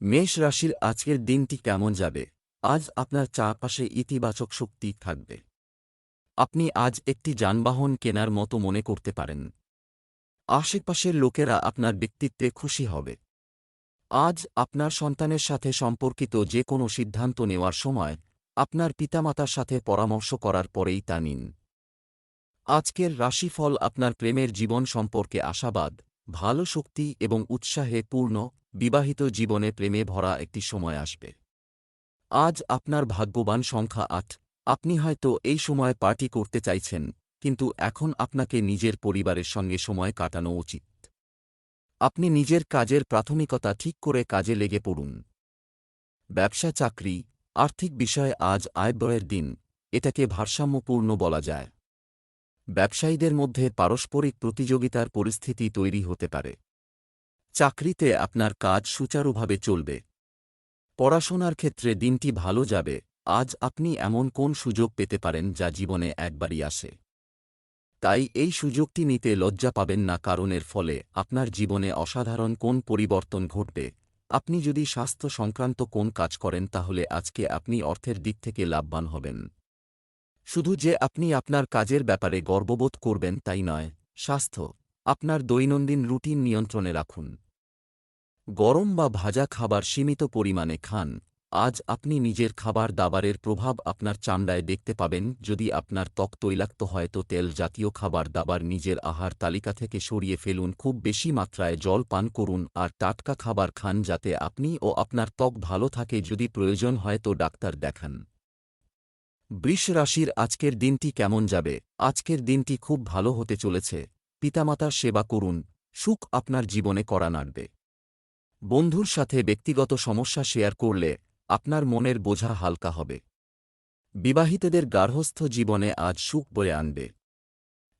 মেষ রাশির আজকের দিনটি কেমন যাবে? আজ আপনার চারপাশে ইতিবাচক শক্তি থাকবে। আপনি আজ একটি যানবাহন কেনার মতো মনে করতে পারেন। আশেপাশের লোকেরা আপনার ব্যক্তিত্বে খুশি হবে। আজ আপনার সন্তানের সাথে সম্পর্কিত যে কোনো সিদ্ধান্ত নেওয়ার সময় আপনার পিতামাতার সাথে পরামর্শ করার পরেই তা নিন। আজকের রাশিফল আপনার প্রেমের জীবন সম্পর্কে আশাবাদ, ভালো শক্তি এবং উৎসাহে পূর্ণ বিবাহিত জীবনে প্রেমে ভরা একটি সময় আসবে। আজ আপনার ভাগ্যবান সংখ্যা আট। আপনি হয়তো এই সময় পার্টি করতে চাইছেন, কিন্তু এখন আপনাকে নিজের পরিবারের সঙ্গে সময় কাটানো উচিত। আপনি নিজের কাজের প্রাথমিকতা ঠিক করে কাজে লেগে পড়ুন। ব্যবসা, চাকরি, আর্থিক বিষয়ে আজ আয়ব্যয়ের দিন, এটাকে ভারসাম্যপূর্ণ বলা যায়। ব্যবসায়ীদের মধ্যে পারস্পরিক প্রতিযোগিতার পরিস্থিতি তৈরি হতে পারে। চাকরিতে আপনার কাজ সুচারুভাবে চলবে। পড়াশোনার ক্ষেত্রে দিনটি ভালো যাবে। আজ আপনি এমন কোন সুযোগ পেতে পারেন যা জীবনে একবারই আসে? তাই এই সুযোগটি নিতে লজ্জা পাবেন না কারণের ফলে আপনার জীবনে অসাধারণ কোন পরিবর্তন ঘটবে। আপনি যদি স্বাস্থ্য সংক্রান্ত কোন কাজ করেন তাহলে আজকে আপনি অর্থের দিক থেকে লাভবান হবেন। শুধু যে আপনি আপনার কাজের ব্যাপারে গর্ববোধ করবেন তাই নয়, স্বাস্থ্য, আপনার দৈনন্দিন রুটিন নিয়ন্ত্রণে রাখুন। গরম বা ভাজা খাবার সীমিত পরিমাণে খান, আজ আপনি নিজের খাবার দাবারের প্রভাব আপনার চামড়ায় দেখতে পাবেন, যদি আপনার ত্বক তৈলাক্ত হয় তো তেল জাতীয় খাবার দাবার নিজের আহার তালিকা থেকে সরিয়ে ফেলুন, খুব বেশি মাত্রায় জল পান করুন আর টাটকা খাবার খান যাতে আপনি ও আপনার ত্বক ভালো থাকে যদি প্রয়োজন হয় তো ডাক্তার দেখান। বৃষ রাশির আজকের দিনটি কেমন যাবে? আজকের দিনটি খুব ভালো হতে চলেছে। পিতামাতার সেবা করুন, সুখ আপনার জীবনে করা নাড়বে। বন্ধুর সাথে ব্যক্তিগত সমস্যা শেয়ার করলে আপনার মনের বোঝা হালকা হবে। বিবাহিতদের গার্হস্থ্য জীবনে আজ সুখ বয়ে আনবে।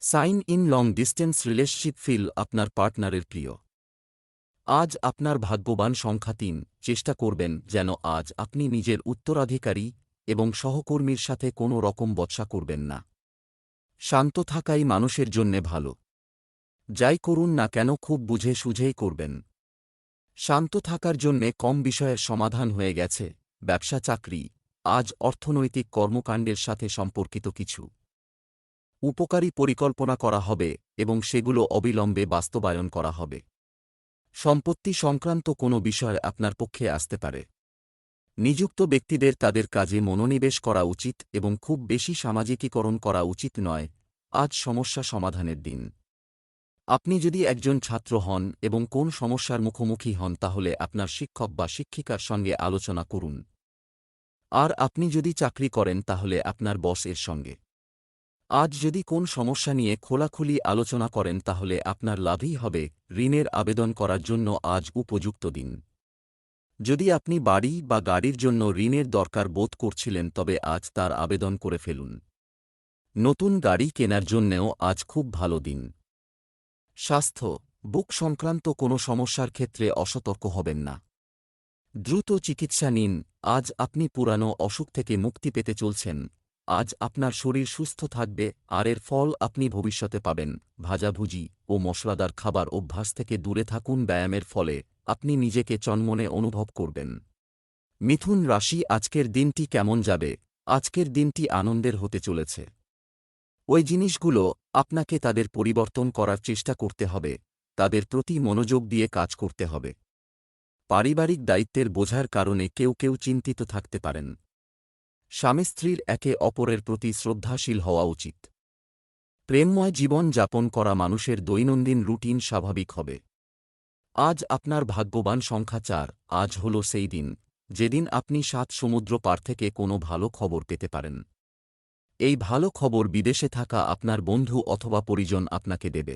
Sign in long distance relationship feel আপনার পার্টনারের প্রিয়। আজ আপনার ভাগ্যবান সংখ্যা তিন, চেষ্টা করবেন যেন আজ আপনি নিজের উত্তরাধিকারী এবং সহকর্মীর সাথে কোনো রকম বৎসা করবেন না। শান্ত থাকাই মানুষের জন্যে ভালো। যাই করুন না কেন খুব বুঝে সুঝেই করবেন। শান্ত থাকার জন্যে কম বিষয়ের সমাধান হয়ে গেছে, ব্যবসা চাকরি, আজ অর্থনৈতিক কর্মকাণ্ডের সাথে সম্পর্কিত কিছু। উপকারী পরিকল্পনা করা হবে এবং সেগুলো অবিলম্বে বাস্তবায়ন করা হবে। সম্পত্তি সংক্রান্ত কোনো বিষয় আপনার পক্ষে আসতে পারে। নিযুক্ত ব্যক্তিদের তাদের কাজে মনোনিবেশ করা উচিত এবং খুব বেশি সামাজিকীকরণ করা উচিত নয়, আজ সমস্যা সমাধানের দিন। আপনি যদি একজন ছাত্র হন এবং কোন সমস্যার মুখোমুখি হন তাহলে আপনার শিক্ষক বা শিক্ষিকার সঙ্গে আলোচনা করুন। আর আপনি যদি চাকরি করেন তাহলে আপনার বস এর সঙ্গে। আজ যদি কোন সমস্যা নিয়ে খোলাখুলি আলোচনা করেন তাহলে আপনার লাভই হবে ঋণের আবেদন করার জন্য আজ উপযুক্ত দিন। যদি আপনি বাড়ি বা গাড়ির জন্য ঋণের দরকার বোধ করছিলেন তবে আজ তার আবেদন করে ফেলুন। নতুন গাড়ি কেনার জন্যেও আজ খুব ভালো দিন। স্বাস্থ্য, বুক সংক্রান্ত কোনো সমস্যার ক্ষেত্রে অসতর্ক হবেন না। দ্রুত চিকিৎসা নিন, আজ আপনি পুরানো অসুখ থেকে মুক্তি পেতে চলছেন, আজ আপনার শরীর সুস্থ থাকবে, আর এর ফল আপনি ভবিষ্যতে পাবেন। ভাজাভুজি ও মশলাদার খাবার অভ্যাস থেকে দূরে থাকুন ব্যায়ামের ফলে, আপনি নিজেকে চন্মনে অনুভব করবেন। মিথুন রাশি, আজকের দিনটি কেমন যাবে? আজকের দিনটি আনন্দের হতে চলেছে। ওই জিনিসগুলো আপনাকে তাদের পরিবর্তন করার চেষ্টা করতে হবে, তাদের প্রতি মনোযোগ দিয়ে কাজ করতে হবে। পারিবারিক দায়িত্বের বোঝার কারণে কেউ কেউ চিন্তিত থাকতে পারেন। স্বামী স্ত্রীর একে অপরের প্রতি শ্রদ্ধাশীল হওয়া উচিত। প্রেমময় জীবন যাপন করা মানুষের দৈনন্দিন রুটিন স্বাভাবিক হবে। আজ আপনার ভাগ্যবান সংখ্যা চার, আজ হল সেই দিন, যেদিন আপনি সাত সমুদ্র পার থেকে কোনো ভালো খবর পেতে পারেন। এই ভালো খবর বিদেশে থাকা আপনার বন্ধু অথবা পরিজন আপনাকে দেবে।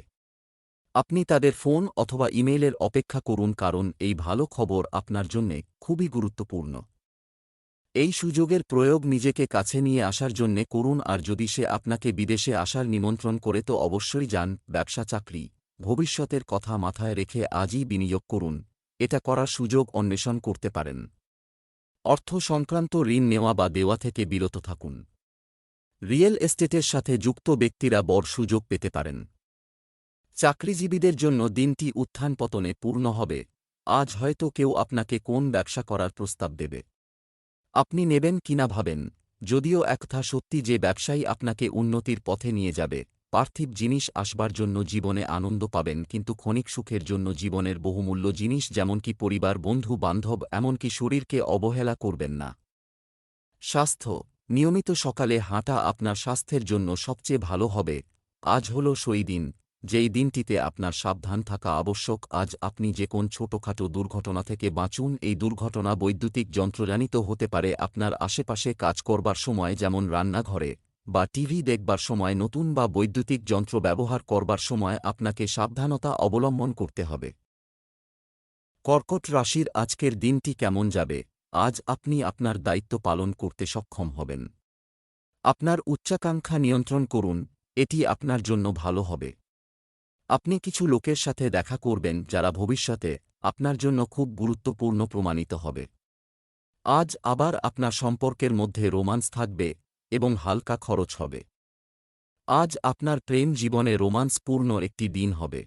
আপনি তাদের ফোন অথবা ইমেইলের অপেক্ষা করুন কারণ এই ভালো খবর আপনার জন্যে খুবই গুরুত্বপূর্ণ। এই সুযোগের প্রয়োগ নিজেকে কাছে নিয়ে আসার জন্যে করুন আর যদি সে আপনাকে বিদেশে আসার নিমন্ত্রণ করে তো অবশ্যই যান, ব্যবসা, চাকরি। ভবিষ্যতের কথা মাথায় রেখে আজই বিনিয়োগ করুন। এটা করার সুযোগ অন্বেষণ করতে পারেন। অর্থ সংক্রান্ত ঋণ নেওয়া বা দেওয়া থেকে বিরত থাকুন। রিয়েল এস্টেটের সাথে যুক্ত ব্যক্তিরা বড় সুযোগ পেতে পারেন। চাকরিজীবীদের জন্য দিনটি উত্থান পতনে পূর্ণ হবে। আজ হয়তো কেউ আপনাকে কোন ব্যবসা করার প্রস্তাব দেবে। আপনি নেবেন কিনা ভাবেন, যদিও একথা সত্যি যে ব্যবসায়ী আপনাকে উন্নতির পথে নিয়ে যাবে, পার্থিব জিনিস আসবার জন্য জীবনে আনন্দ পাবেন কিন্তু ক্ষণিক সুখের জন্য জীবনের বহুমূল্য জিনিস যেমনকি পরিবার, বন্ধু, বান্ধব, এমনকি শরীরকে অবহেলা করবেন না। স্বাস্থ্য নিয়মিত সকালে হাঁটা আপনার স্বাস্থ্যের জন্য সবচেয়ে ভালো হবে। আজ হল সেই দিন। যেই দিনটিতে আপনার সাবধান থাকা আবশ্যক, আজ আপনি যে কোন ছোটখাটো দুর্ঘটনা থেকে বাঁচুন, এই দুর্ঘটনা বৈদ্যুতিক যন্ত্রজানিত হতে পারে আপনার আশেপাশে কাজ করবার সময় যেমন রান্নাঘরে বা টিভি দেখবার সময়, নতুন বা বৈদ্যুতিক যন্ত্র ব্যবহার করবার সময় আপনাকে সাবধানতা অবলম্বন করতে হবে। কর্কট রাশির আজকের দিনটি কেমন যাবে? আজ আপনি আপনার দায়িত্ব পালন করতে সক্ষম হবেন। আপনার উচ্চাকাঙ্ক্ষা নিয়ন্ত্রণ করুন, এটি আপনার জন্য ভালো হবে। আপনি কিছু লোকের সাথে দেখা করবেন যারা ভবিষ্যতে আপনার জন্য খুব গুরুত্বপূর্ণ প্রমাণিত হবে। আজ আবার আপনার সম্পর্কের মধ্যে রোমান্স থাকবে এবং হালকা খরচ হবে। আজ আপনার প্রেম জীবনে রোমান্সপূর্ণ একটি দিন হবে।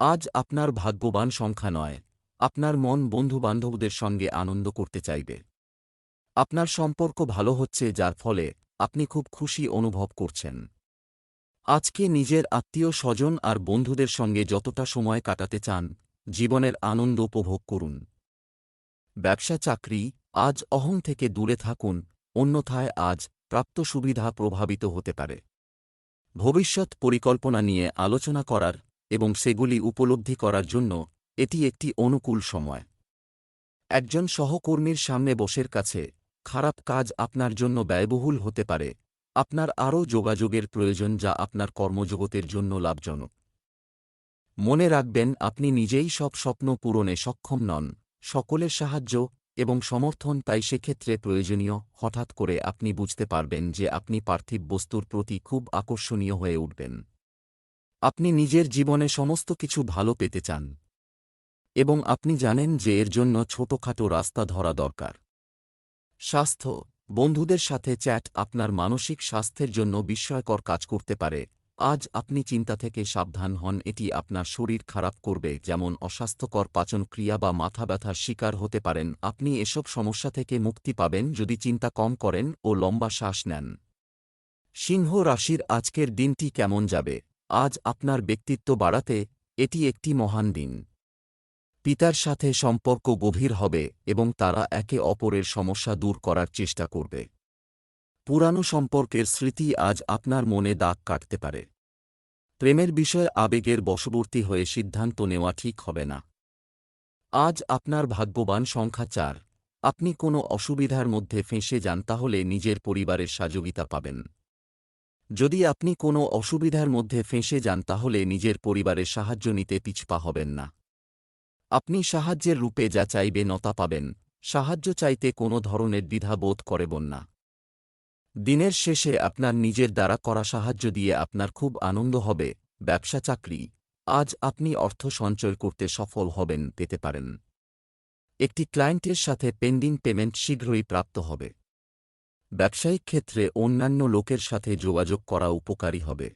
আজ আপনার ভাগ্যবান সংখ্যা নয় আপনার মন বন্ধুবান্ধবদের সঙ্গে আনন্দ করতে চাইবে। আপনার সম্পর্ক ভালো হচ্ছে যার ফলে আপনি খুব খুশি অনুভব করছেন। আজকে নিজের আত্মীয় স্বজন আর বন্ধুদের সঙ্গে যতটা সময় কাটাতে চান, জীবনের আনন্দ উপভোগ করুন। ব্যবসা চাকরি আজ অহং থেকে দূরে থাকুন, অন্যথায় আজ প্রাপ্ত সুবিধা প্রভাবিত হতে পারে। ভবিষ্যৎ পরিকল্পনা নিয়ে আলোচনা করার এবং সেগুলি উপলব্ধি করার জন্য এটি একটি অনুকূল সময়। একজন সহকর্মীর সামনে বসের কাছে, খারাপ কাজ আপনার জন্য ব্যয়বহুল হতে পারে। আপনার আরও যোগাযোগের প্রয়োজন যা আপনার কর্মজগতের জন্য লাভজনক। মনে রাখবেন, আপনি নিজেই সব স্বপ্ন পূরণে সক্ষম নন। সকলের সাহায্য এবং সমর্থন তাই সেক্ষেত্রে প্রয়োজনীয়। হঠাৎ করে আপনি বুঝতে পারবেন যে আপনি পার্থিব বস্তুর প্রতি খুব আকর্ষণীয় হয়ে উঠবেন। আপনি নিজের জীবনে সমস্ত কিছু ভালো পেতে চান। এবং আপনি জানেন যে এর জন্য ছোটখাটো রাস্তা ধরা দরকার। স্বাস্থ্য, বন্ধুদের সাথে চ্যাট আপনার মানসিক স্বাস্থ্যের জন্য বিস্ময়কর কাজ করতে পারে। আজ আপনি চিন্তা থেকে সাবধান হন, এটি আপনার শরীর খারাপ করবে, যেমন অস্বাস্থ্যকর পাচন ক্রিয়া বা মাথা ব্যথার শিকার হতে পারেন। আপনি এসব সমস্যা থেকে মুক্তি পাবেন যদি চিন্তা কম করেন ও লম্বা শ্বাস নেন। সিংহ রাশির আজকের দিনটি কেমন যাবে? আজ আপনার ব্যক্তিত্ব বাড়াতে এটি একটি মহান দিন। পিতার সাথে সম্পর্ক গভীর হবে এবং তারা একে অপরের সমস্যা দূর করার চেষ্টা করবে। পুরানো সম্পর্কের স্মৃতি আজ আপনার মনে দাগ কাটতে পারে। প্রেমের বিষয়ে আবেগের বশবর্তী হয়ে সিদ্ধান্ত নেওয়া ঠিক হবে না। আজ আপনার ভাগ্যবান সংখ্যা চার। আপনি কোনো অসুবিধার মধ্যে ফেঁসে যান তাহলে নিজের পরিবারের সহযোগিতা পাবেন। যদি আপনি কোনো অসুবিধার মধ্যে ফেঁসে যান তাহলে নিজের পরিবারের সাহায্য নিতে পিছপা হবেন না। আপনি সাহায্যের রূপে যা চাইবে নতা পাবেন, সাহায্য চাইতে কোনো ধরনের দ্বিধা বোধ করবেন না। দিনের শেষে আপনার নিজের দ্বারা করা সাহায্য দিয়ে আপনার খুব আনন্দ হবে, ব্যবসা চাকরি, আজ আপনি অর্থ সঞ্চয় করতে সফল হবেন পেতে পারেন। একটি ক্লায়েন্টের সাথে পেন্ডিং পেমেন্ট শীঘ্রই প্রাপ্ত হবে। ব্যবসায়িক ক্ষেত্রে অন্যান্য লোকের সাথে যোগাযোগ করা উপকারী হবে।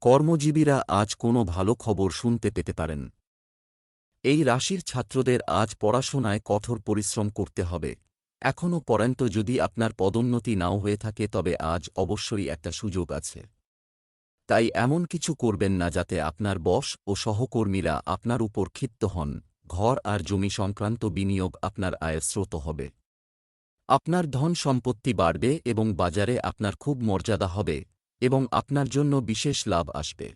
কর্মজীবীরা আজ কোনো ভালো খবর শুনতে পেতে পারেন। এই রাশির ছাত্রদের আজ পড়াশোনায় কঠোর পরিশ্রম করতে হবে। এখনও পর্যন্ত যদি আপনার পদোন্নতি নাও হয়ে থাকে, তবে আজ অবশ্যই একটা সুযোগ আছে। তাই এমন কিছু করবেন না যাতে আপনার বস ও সহকর্মীরা আপনার উপর ক্ষিপ্ত হন। ঘর আর জমি সংক্রান্ত বিনিয়োগ আপনার আয়ের স্রোত হবে। আপনার ধন সম্পত্তি বাড়বে এবং বাজারে আপনার খুব মর্যাদা হবে এবং আপনার জন্য বিশেষ লাভ আসবে।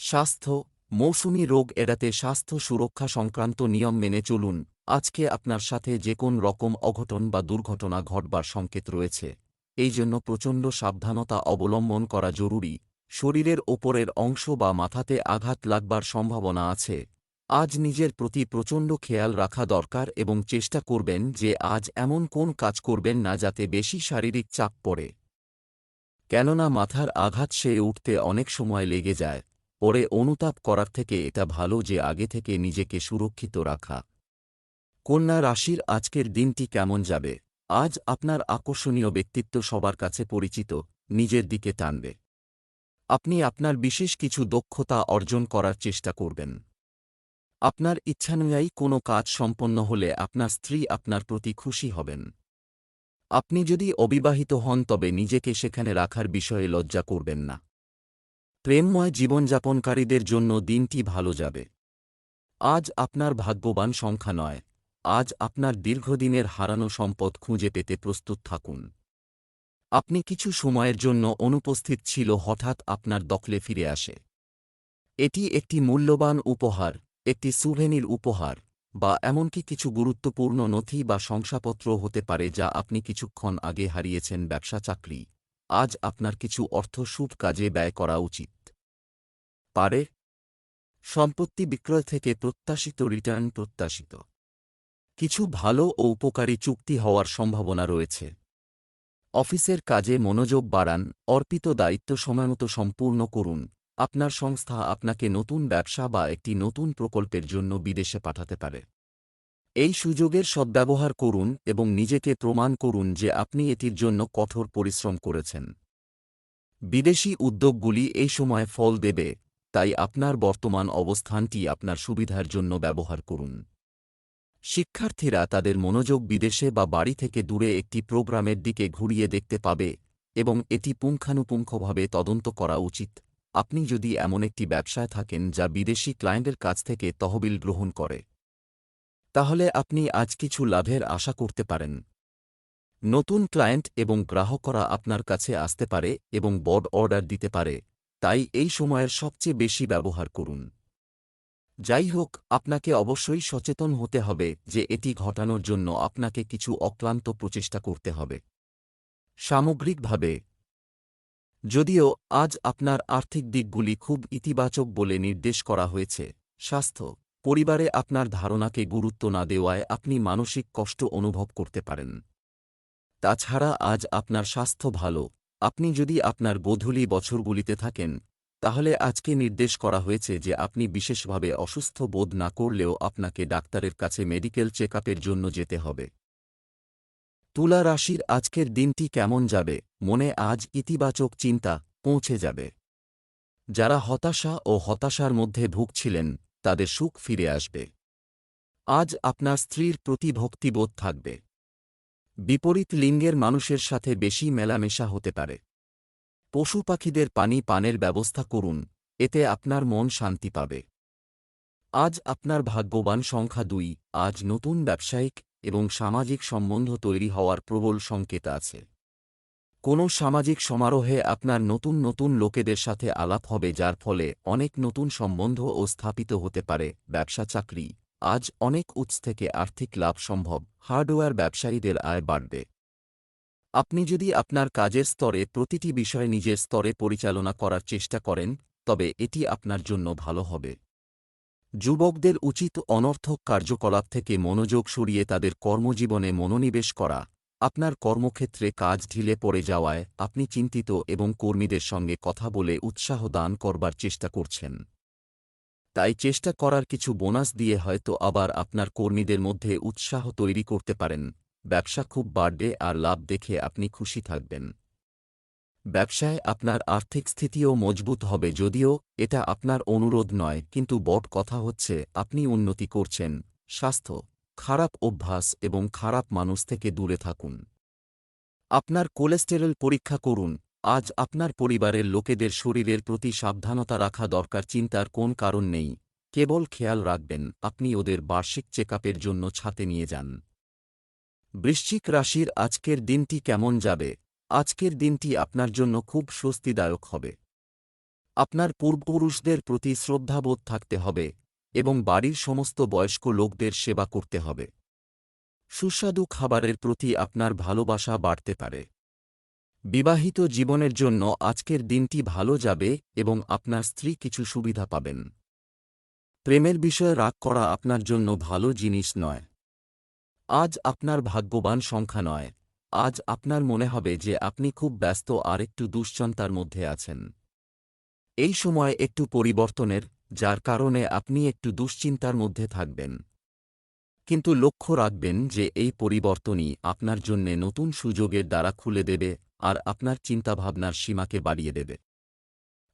স্বাস্থ্য মৌসুমি রোগ এড়াতে স্বাস্থ্য সুরক্ষা সংক্রান্ত নিয়ম মেনে চলুন। আজকে আপনার সাথে যে কোন রকম অঘটন বা দুর্ঘটনা ঘটবার সংকেত রয়েছে, এই জন্য প্রচণ্ড সাবধানতা অবলম্বন করা জরুরি। শরীরের ওপরের অংশ বা মাথাতে আঘাত লাগবার সম্ভাবনা আছে। আজ নিজের প্রতি প্রচণ্ড খেয়াল রাখা দরকার এবং চেষ্টা করবেন যে আজ এমন কোন কাজ করবেন না যাতে বেশি শারীরিক চাপ পড়ে। কেননা মাথার আঘাত সে উঠতে অনেক সময় লেগে যায়। পরে অনুতাপ করার থেকে এটা ভালো যে আগে থেকে নিজেকে সুরক্ষিত রাখা। কন্যা রাশির আজকের দিনটি কেমন যাবে? আজ আপনার আকর্ষণীয় ব্যক্তিত্ব সবার কাছে পরিচিত, নিজের দিকে টানবে। আপনি আপনার বিশেষ কিছু দক্ষতা অর্জন করার চেষ্টা করবেন। আপনার ইচ্ছানুযায়ী কোনো কাজ সম্পন্ন হলে আপনার স্ত্রী আপনার প্রতি খুশি হবেন। আপনি যদি অবিবাহিত হন তবে নিজেকে সেখানে রাখার বিষয়ে লজ্জা করবেন না। প্রেমময় জীবনযাপনকারীদের জন্য দিনটি ভালো যাবে। আজ আপনার ভাগ্যবান সংখ্যা নয়। আজ আপনার দীর্ঘদিনের হারানো সম্পদ খুঁজে পেতে প্রস্তুত থাকুন। আপনি কিছু সময়ের জন্য অনুপস্থিত ছিল হঠাৎ আপনার দখলে ফিরে আসে। এটি একটি মূল্যবান উপহার, একটি সুভেনির উপহার, বা এমনকি কিছু গুরুত্বপূর্ণ নথি বা শংসাপত্র হতে পারে যা আপনি কিছুক্ষণ আগে হারিয়েছেন ব্যবসা চাকরি। আজ আপনার কিছু অর্থ শুভ কাজে ব্যয় করা উচিত। পারে। সম্পত্তি বিক্রয় থেকে প্রত্যাশিত রিটার্ন প্রত্যাশিত। কিছু ভালো ও উপকারী চুক্তি হওয়ার সম্ভাবনা রয়েছে। অফিসের কাজে মনোযোগ বাড়ান, অর্পিত দায়িত্ব সময়মতো সম্পূর্ণ করুন। আপনার সংস্থা আপনাকে নতুন ব্যবসা বা একটি নতুন প্রকল্পের জন্য বিদেশে পাঠাতে পারে। এই সুযোগের সদ্ব্যবহার করুন এবং নিজেকে প্রমাণ করুন যে আপনি এটির জন্য কঠোর পরিশ্রম করেছেন। বিদেশি উদ্যোগগুলি এই সময় ফল দেবে, তাই আপনার বর্তমান অবস্থানটি আপনার সুবিধার জন্য ব্যবহার করুন। শিক্ষার্থীরা তাদের মনোযোগ বিদেশে বা বাড়ি থেকে দূরে একটি প্রোগ্রামের দিকে ঘুরিয়ে দেখতে পাবে এবং এটি পুঙ্খানুপুঙ্খভাবে তদন্ত করা উচিত। আপনি যদি এমন একটি ব্যবসায় থাকেন যা বিদেশি ক্লায়েন্টের কাছ থেকে তহবিল গ্রহণ করে তাহলে আপনি আজ কিছু লাভের আশা করতে পারেন। নতুন ক্লায়েন্ট এবং গ্রাহকরা আপনার কাছে আসতে পারে এবং বড অর্ডার দিতে পারে, তাই এই সময়ের সবচেয়ে বেশি ব্যবহার করুন। যাই হোক, আপনাকে অবশ্যই সচেতন হতে হবে যে এটি ঘটানোর জন্য আপনাকে কিছু অক্লান্ত প্রচেষ্টা করতে হবে। সামগ্রিকভাবে, যদিও আজ আপনার আর্থিক দিকগুলি খুব ইতিবাচক বলে নির্দেশ করা হয়েছে, স্বাস্থ্য পরিবারে আপনার ধারণাকে গুরুত্ব না দেওয়ায় আপনি মানসিক কষ্ট অনুভব করতে পারেন। তাছাড়া আজ আপনার স্বাস্থ্য ভালো, আপনি যদি আপনার গোধূলি বছরগুলিতে থাকেন, তাহলে আজকে নির্দেশ করা হয়েছে যে আপনি বিশেষভাবে অসুস্থ বোধ না করলেও আপনাকে ডাক্তারের কাছে মেডিকেল চেক জন্য যেতে হবে। তুলা রাশির আজকের দিনটি কেমন যাবে? মনে আজ ইতিবাচক চিন্তা পৌঁছে যাবে। যারা হতাশা ও হতাশার মধ্যে ভুগছিলেন তাদের সুখ ফিরে আসবে। আজ আপনার স্ত্রীর প্রতি ভক্তিবোধ থাকবে। বিপরীত লিঙ্গের মানুষের সাথে বেশি মেলামেশা হতে পারে। পশু পাখিদের পানি পানের ব্যবস্থা করুন, এতে আপনার মন শান্তি পাবে। আজ আপনার ভাগ্যবান সংখ্যা দুই, আজ নতুন ব্যবসায়িক এবং সামাজিক সম্বন্ধ তৈরি হওয়ার প্রবল সংকেত আছে। কোনো সামাজিক সমারোহে আপনার নতুন নতুন লোকেদের সাথে আলাপ হবে যার ফলে অনেক নতুন সম্বন্ধ ও স্থাপিত হতে পারে, ব্যবসা চাকরি। আজ অনেক উৎস থেকে আর্থিক লাভ সম্ভব, হার্ডওয়্যার ব্যবসায়ীদের আয় বাড়বে। আপনি যদি আপনার কাজের স্তরে প্রতিটি বিষয় নিজের স্তরে পরিচালনা করার চেষ্টা করেন, তবে এটি আপনার জন্য ভালো হবে। যুবকদের উচিত অনর্থক কার্যকলাপ থেকে মনোযোগ সরিয়ে তাদের কর্মজীবনে মনোনিবেশ করা। আপনার কর্মক্ষেত্রে কাজ ঢিলে পড়ে যাওয়ায় আপনি চিন্তিত এবং কর্মীদের সঙ্গে কথা বলে উৎসাহ দান করবার চেষ্টা করছেন। তাই চেষ্টা করার কিছু বোনাস দিয়ে হয়তো আবার আপনার কর্মীদের মধ্যে উৎসাহ তৈরি করতে পারেন। ব্যবসা খুব বাড়বে আর লাভ দেখে আপনি খুশি থাকবেন। ব্যবসায় আপনার আর্থিক স্থিতিও মজবুত হবে যদিও এটা আপনার অনুরোধ নয়, কিন্তু বট কথা হচ্ছে আপনি উন্নতি করছেন, স্বাস্থ্য খারাপ অভ্যাস এবং খারাপ মানুষ থেকে দূরে থাকুন। আপনার কোলেস্টেরল পরীক্ষা করুন। আজ আপনার পরিবারের লোকেদের শরীরের প্রতি সাবধানতা রাখা দরকার, চিন্তার কোন কারণ নেই। কেবল খেয়াল রাখবেন, আপনি ওদের বার্ষিক চেকআপের জন্য ছাতে নিয়ে যান। বৃশ্চিক রাশির আজকের দিনটি কেমন যাবে? আজকের দিনটি আপনার জন্য খুব স্বস্তিদায়ক হবে। আপনার পূর্বপুরুষদের প্রতি শ্রদ্ধাবোধ থাকতে হবে। এবং বাড়ির সমস্ত বয়স্ক লোকদের সেবা করতে হবে। সুস্বাদু খাবারের প্রতি আপনার ভালোবাসা বাড়তে পারে। বিবাহিত জীবনের জন্য আজকের দিনটি ভালো যাবে এবং আপনার স্ত্রী কিছু সুবিধা পাবেন। প্রেমের বিষয়ে রাগ করা আপনার জন্য ভালো জিনিস নয়। আজ আপনার ভাগ্যবান সংখ্যা নয়। আজ আপনার মনে হবে যে আপনি খুব ব্যস্ত আর একটু দুশ্চন্তার মধ্যে আছেন। এই সময় একটু পরিবর্তনের যার কারণে আপনি একটু দুশ্চিন্তার মধ্যে থাকবেন। কিন্তু লক্ষ্য রাখবেন যে এই পরিবর্তনই আপনার জন্যে নতুন সুযোগের দ্বারা খুলে দেবে আর আপনার চিন্তাভাবনার সীমাকে বাড়িয়ে দেবে।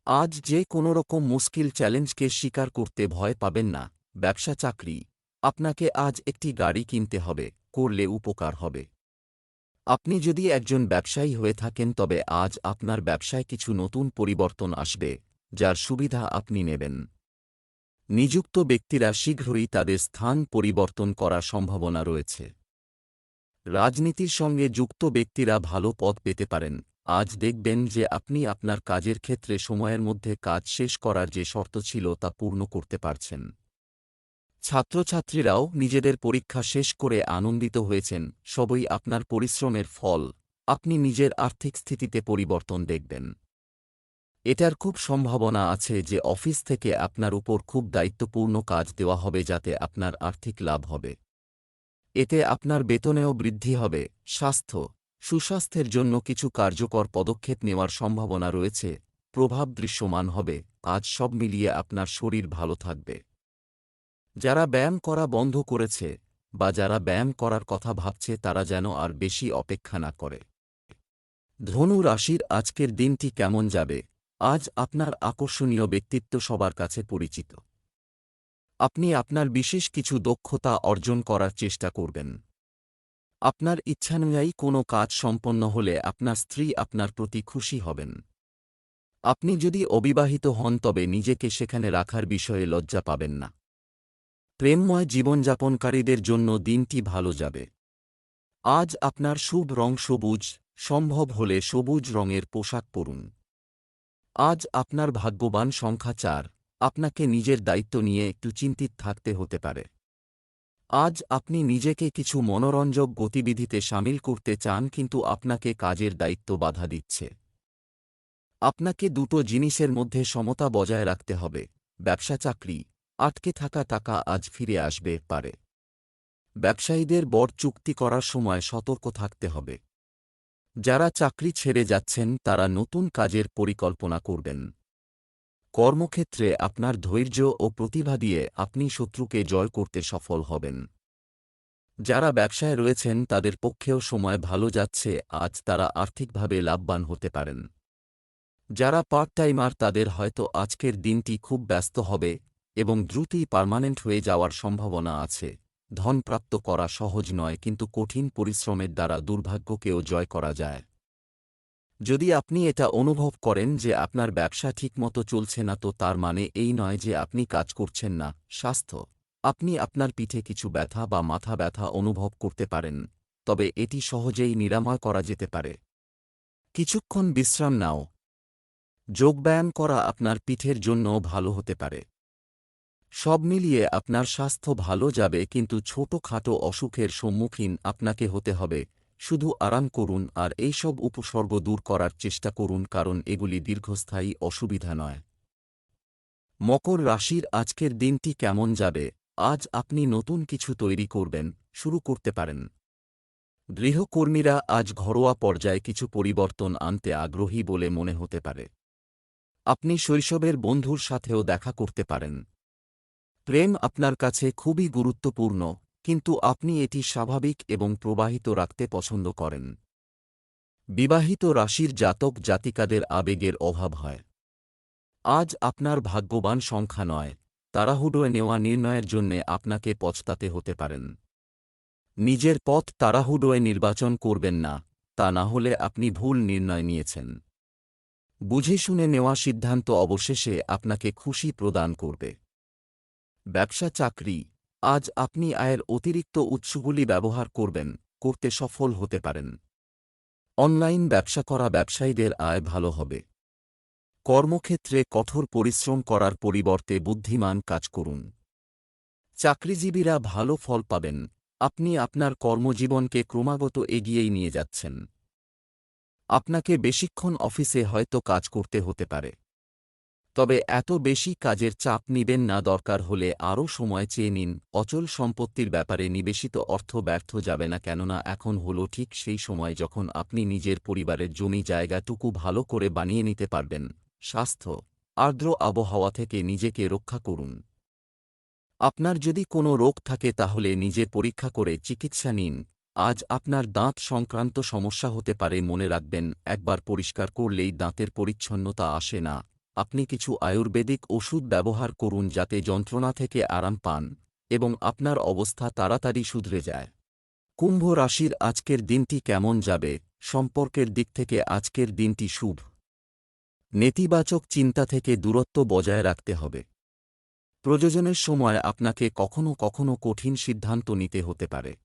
আজ যে কোনো রকম মুশকিল চ্যালেঞ্জকে স্বীকার করতে ভয় পাবেন না, ব্যবসা চাকরি, আপনাকে আজ একটি গাড়ি কিনতে হবে, করলে উপকার হবে। আপনি যদি একজন ব্যবসায়ী হয়ে থাকেন তবে আজ আপনার ব্যবসায় কিছু নতুন পরিবর্তন আসবে, যার সুবিধা আপনি নেবেন। নিযুক্ত ব্যক্তিরা শীঘ্রই তাদের স্থান পরিবর্তন করার সম্ভাবনা রয়েছে। রাজনীতির সঙ্গে যুক্ত ব্যক্তিরা ভালো পথ পেতে পারেন। আজ দেখবেন যে আপনি আপনার কাজের ক্ষেত্রে সময়ের মধ্যে কাজ শেষ করার যে শর্ত ছিল তা পূর্ণ করতে পারছেন। ছাত্রছাত্রীরাও নিজেদের পরীক্ষা শেষ করে আনন্দিত হয়েছেন। সবই আপনার পরিশ্রমের ফল। আপনি নিজের আর্থিক স্থিতিতে পরিবর্তন দেখবেন। এটার খুব সম্ভাবনা আছে যে অফিস থেকে আপনার উপর খুব দায়িত্বপূর্ণ কাজ দেওয়া হবে যাতে আপনার আর্থিক লাভ হবে। এতে আপনার বেতনেও বৃদ্ধি হবে, স্বাস্থ্য, সুস্বাস্থ্যের জন্য কিছু কার্যকর পদক্ষেপ নেওয়ার সম্ভাবনা রয়েছে, প্রভাব দৃশ্যমান হবে আজ সব মিলিয়ে আপনার শরীর ভালো থাকবে। যারা ব্যায়াম করা বন্ধ করেছে বা যারা ব্যায়াম করার কথা ভাবছে তারা যেন আর বেশি অপেক্ষা না করে। ধনু রাশির আজকের দিনটি কেমন যাবে? আজ আপনার আকর্ষণীয় ব্যক্তিত্ব সবার কাছে পরিচিত। আপনি আপনার বিশেষ কিছু দক্ষতা অর্জন করার চেষ্টা করবেন। আপনার ইচ্ছানুযায়ী কোনো কাজ সম্পন্ন হলে আপনার স্ত্রী আপনার প্রতি খুশি হবেন। আপনি যদি অবিবাহিত হন তবে নিজেকে সেখানে রাখার বিষয়ে লজ্জা পাবেন না। প্রেমময় জীবনযাপনকারীদের জন্য দিনটি ভালো যাবে। আজ আপনার শুভ রং সবুজ, সম্ভব হলে সবুজ রঙের পোশাক পরুন। আজ আপনার ভাগ্যবান সংখ্যা চার। আপনাকে নিজের দায়িত্ব নিয়ে একটু চিন্তিত থাকতে হতে পারে। আজ আপনি নিজেকে কিছু মনোরঞ্জক গতিবিধিতে সামিল করতে চান কিন্তু আপনাকে কাজের দায়িত্ব বাধা দিচ্ছে। আপনাকে দুটো জিনিসের মধ্যে সমতা বজায় রাখতে হবে। ব্যবসা চাকরি, আটকে থাকা টাকা আজ ফিরে আসবে পারে। ব্যবসায়ীদের বর চুক্তি করার সময় সতর্ক থাকতে হবে। যারা চাকরি ছেড়ে যাচ্ছেন, তারা নতুন কাজের পরিকল্পনা করবেন। কর্মক্ষেত্রে আপনার ধৈর্য ও প্রতিভা দিয়ে আপনি শত্রুকে জয় করতে সফল হবেন। যারা ব্যবসায় রয়েছেন, তাদের পক্ষেও সময় ভালো যাচ্ছে, আজ তারা আর্থিকভাবে লাভবান হতে পারেন। যারা পার্ট টাইমার তাদের হয়তো আজকের দিনটি খুব ব্যস্ত হবে এবং দ্রুতই পার্মানেন্ট হয়ে যাওয়ার সম্ভাবনা আছে। ধন প্রাপ্ত করা সহজ নয়, কিন্তু কঠিন পরিশ্রমের দ্বারা দুর্ভাগ্যকেও জয় করা যায়। যদি আপনি এটা অনুভব করেন যে আপনার ব্যবসা ঠিকমতো চলছে না, তো তার মানে এই নয় যে আপনি কাজ করছেন না। স্বাস্থ্য। আপনি আপনার পিঠে কিছু ব্যথা বা মাথা ব্যথা অনুভব করতে পারেন, তবে এটি সহজেই নিরাময় করা যেতে পারে। কিছুক্ষণ বিশ্রাম নাও। যোগব্যায়াম করা আপনার পিঠের জন্যও ভালো হতে পারে। সব মিলিয়ে আপনার স্বাস্থ্য ভালো যাবে, কিন্তু ছোটখাটো অসুখের সম্মুখীন আপনাকে হতে হবে। শুধু আরাম করুন আর এইসব উপসর্গ দূর করার চেষ্টা করুন, কারণ এগুলি দীর্ঘস্থায়ী অসুবিধা নয়। মকর রাশির আজকের দিনটি কেমন যাবে? আজ আপনি নতুন কিছু তৈরি করবেন, শুরু করতে পারেন। গৃহকর্মীরা আজ ঘরোয়া পর্যায়ে কিছু পরিবর্তন আনতে আগ্রহী বলে মনে হতে পারে। আপনি শৈশবের বন্ধুর সাথেও দেখা করতে পারেন। প্রেম আপনার কাছে খুবই গুরুত্বপূর্ণ, কিন্তু আপনি এটি স্বাভাবিক এবং প্রবাহিত রাখতে পছন্দ করেন। বিবাহিত রাশির জাতক জাতিকাদের আবেগের অভাব হয়। আজ আপনার ভাগ্যবান সংখ্যা নয় তাড়াহুডোয় নেওয়া নির্ণয়ের জন্যে আপনাকে পছতাতে হতে পারেন। নিজের পথ তাড়াহুডোয় নির্বাচন করবেন না, তা না হলে আপনি ভুল নির্ণয় নিয়েছেন। বুঝে শুনে নেওয়া সিদ্ধান্ত অবশেষে আপনাকে খুশি প্রদান করবে। ব্যবসা চাকরি, আজ আপনি আয়ের অতিরিক্ত উৎসগুলি ব্যবহার করবেন, করতে সফল হতে পারেন। অনলাইন ব্যবসা করা ব্যবসায়ীদের আয় ভালো হবে। কর্মক্ষেত্রে কঠোর পরিশ্রম করার পরিবর্তে বুদ্ধিমান কাজ করুন। চাকরিজীবীরা ভালো ফল পাবেন, আপনি আপনার কর্মজীবনকে ক্রমাগত এগিয়েই নিয়ে যাচ্ছেন। আপনাকে বেশিক্ষণ অফিসে হয়তো কাজ করতে হতে পারে। তবে এত বেশি কাজের চাপ নিবেন না, দরকার হলে আরও সময় চেয়ে নিন। অচল সম্পত্তির ব্যাপারে নিবেশিত অর্থ ব্যর্থ যাবে না, কেননা এখন হল ঠিক সেই সময় যখন আপনি নিজের পরিবারের জমি জায়গাটুকু ভালো করে বানিয়ে নিতে পারবেন। স্বাস্থ্য, আর্দ্র আবহাওয়া থেকে নিজেকে রক্ষা করুন। আপনার যদি কোনো রোগ থাকে তাহলে নিজে পরীক্ষা করে চিকিৎসা নিন। আজ আপনার দাঁত সংক্রান্ত সমস্যা হতে পারে, মনে রাখবেন। একবার পরিষ্কার করলেই দাঁতের পরিচ্ছন্নতা আসে না। আপনি কিছু আয়ুর্বেদিক ওষুধ ব্যবহার করুন যাতে যন্ত্রণা থেকে আরাম পান এবং আপনার অবস্থা তাড়াতাড়ি শুধরে যায়। কুম্ভ রাশির আজকের দিনটি কেমন যাবে সম্পর্কের দিক থেকে আজকের দিনটি শুভ। নেতিবাচক চিন্তা থেকে দূরত্ব বজায় রাখতে হবে। প্রযোজনের সময় আপনাকে কখনো কখনো কঠিন সিদ্ধান্ত নিতে হতে পারে।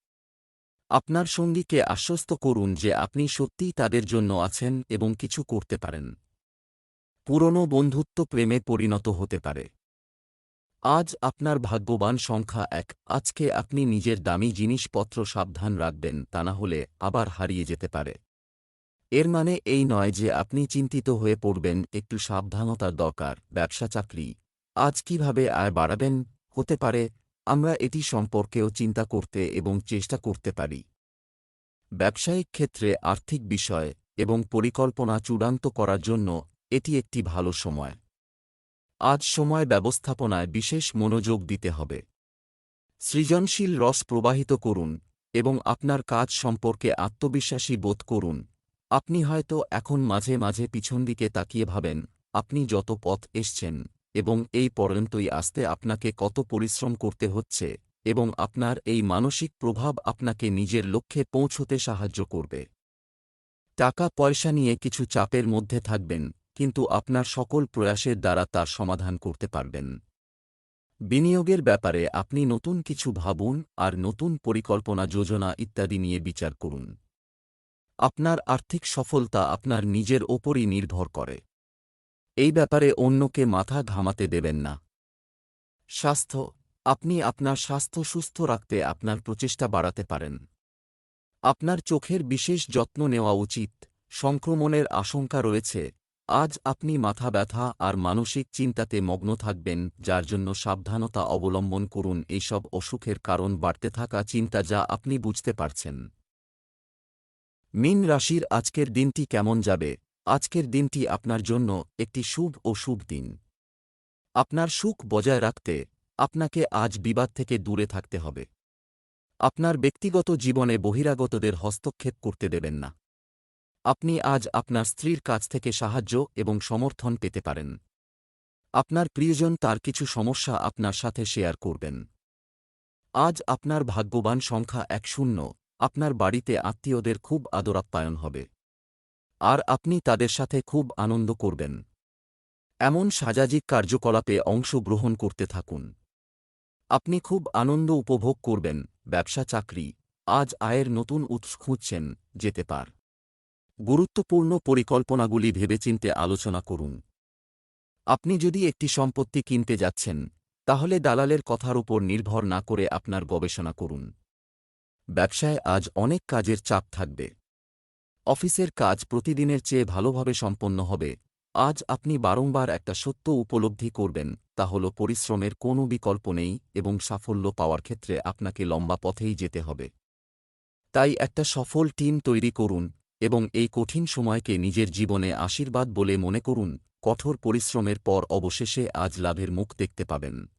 আপনার সঙ্গীকে আশ্বস্ত করুন যে আপনি সত্যিই তাদের জন্য আছেন এবং কিছু করতে পারেন। পুরনো বন্ধুত্ব প্রেমে পরিণত হতে পারে। আজ আপনার ভাগ্যবান সংখ্যা এক। আজকে আপনি নিজের দামি জিনিসপত্র সাবধান রাখবেন, তা না হলে আবার হারিয়ে যেতে পারে। এর মানে এই নয় যে আপনি চিন্তিত হয়ে পড়বেন, একটু সাবধানতার দরকার, ব্যবসা চাকরি। আজ কীভাবে আয় বাড়াবেন? হতে পারে, আমরা এটি সম্পর্কেও চিন্তা করতে এবং চেষ্টা করতে পারি। ব্যবসায়িক ক্ষেত্রে আর্থিক বিষয় এবং পরিকল্পনা চূড়ান্ত করার জন্য এটি একটি ভালো সময়। আজ সময় ব্যবস্থাপনায় বিশেষ মনোযোগ দিতে হবে। সৃজনশীল রস প্রবাহিত করুন এবং আপনার কাজ সম্পর্কে আত্মবিশ্বাসী বোধ করুন। আপনি হয়তো এখন মাঝে মাঝে পিছন দিকে তাকিয়ে ভাবেন, আপনি যত পথ এসছেন এবং এই পর্যন্তই আসতে আপনাকে কত পরিশ্রম করতে হচ্ছে এবং আপনার এই মানসিক প্রভাব আপনাকে নিজের লক্ষ্যে পৌঁছতে সাহায্য করবে। টাকা পয়সা নিয়ে কিছু চাপের মধ্যে থাকবেন কিন্তু আপনার সকল প্রয়াসের দ্বারা তার সমাধান করতে পারবেন। বিনিয়োগের ব্যাপারে আপনি নতুন কিছু ভাবুন আর নতুন পরিকল্পনা যোজনা ইত্যাদি নিয়ে বিচার করুন। আপনার আর্থিক সফলতা আপনার নিজের ওপরই নির্ভর করে। এই ব্যাপারে অন্যকে মাথা ঘামাতে দেবেন না। স্বাস্থ্য, আপনি আপনার স্বাস্থ্য সুস্থ রাখতে আপনার প্রচেষ্টা বাড়াতে পারেন। আপনার চোখের বিশেষ যত্ন নেওয়া উচিত, সংক্রমণের আশঙ্কা রয়েছে আজ আপনি মাথা ব্যথা আর মানসিক চিন্তাতে মগ্ন থাকবেন, যার জন্য সাবধানতা অবলম্বন করুন। এইসব অসুখের কারণ বাড়তে থাকা চিন্তা যা আপনি বুঝতে পারছেন। মিন রাশির আজকের দিনটি কেমন যাবে? আজকের দিনটি আপনার জন্য একটি শুভ ও শুভ দিন। আপনার সুখ বজায় রাখতে আপনাকে আজ বিবাদ থেকে দূরে থাকতে হবে। আপনার ব্যক্তিগত জীবনে বহিরাগতদের হস্তক্ষেপ করতে দেবেন না। আপনি আজ আপনার স্ত্রীর কাছ থেকে সাহায্য এবং সমর্থন পেতে পারেন। আপনার প্রিয়জন তার কিছু সমস্যা আপনার সাথে শেয়ার করবেন। আজ আপনার ভাগ্যবান সংখ্যা এক শূন্য, আপনার বাড়িতে আত্মীয়দের খুব আদরাপ্যায়ন হবে। আর আপনি তাদের সাথে খুব আনন্দ করবেন। এমন সাজাজিক কার্যকলাপে অংশগ্রহণ করতে থাকুন। আপনি খুব আনন্দ উপভোগ করবেন, ব্যবসা চাকরি, আজ আয়ের নতুন উৎস খুঁজছেন, যেতে পার। গুরুত্বপূর্ণ পরিকল্পনাগুলি ভেবেচিন্তে আলোচনা করুন। আপনি যদি একটি সম্পত্তি কিনতে যাচ্ছেন, তাহলে দালালের কথার উপর নির্ভর না করে আপনার গবেষণা করুন। ব্যবসায় আজ অনেক কাজের চাপ থাকবে। অফিসের কাজ প্রতিদিনের চেয়ে ভালোভাবে সম্পন্ন হবে। আজ আপনি বারংবার একটা সত্য উপলব্ধি করবেন, তা হল পরিশ্রমের কোনো বিকল্প নেই এবং সাফল্য পাওয়ার ক্ষেত্রে আপনাকে লম্বা পথেই যেতে হবে। তাই একটা সফল টিম তৈরি করুন এবং এই কঠিন সময়কে নিজের জীবনে আশীর্বাদ বলে মনে করুন, কঠোর পরিশ্রমের পর অবশেষে আজ লাভের মুখ দেখতে পাবেন।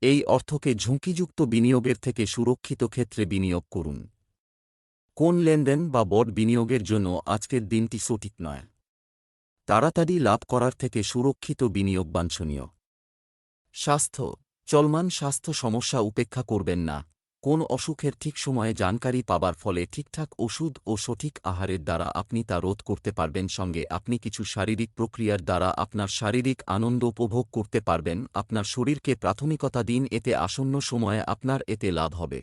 এই অর্থকে ঝুঁকিযুক্ত বিনিয়োগের থেকে সুরক্ষিত ক্ষেত্রে বিনিয়োগ করুন। কোন লেনদেন বা বড় বিনিয়োগের জন্য আজকের দিনটি সঠিক নয়? তাড়াতাড়ি লাভ করার থেকে সুরক্ষিত বিনিয়োগ বাঞ্ছনীয়। স্বাস্থ্য, চলমান স্বাস্থ্য সমস্যা উপেক্ষা করবেন না। কোন অসুখের ঠিক সময়ে জানকারি পাবার ফলে ঠিকঠাক ওষুধ ও সঠিক আহারের দ্বারা আপনি তা রোধ করতে পারবেন। সঙ্গে আপনি কিছু শারীরিক প্রক্রিয়ার দ্বারা আপনার শারীরিক আনন্দ উপভোগ করতে পারবেন। আপনার শরীরকে প্রাথমিকতা দিন, এতে আসন্ন সময়ে আপনার এতে লাভ হবে।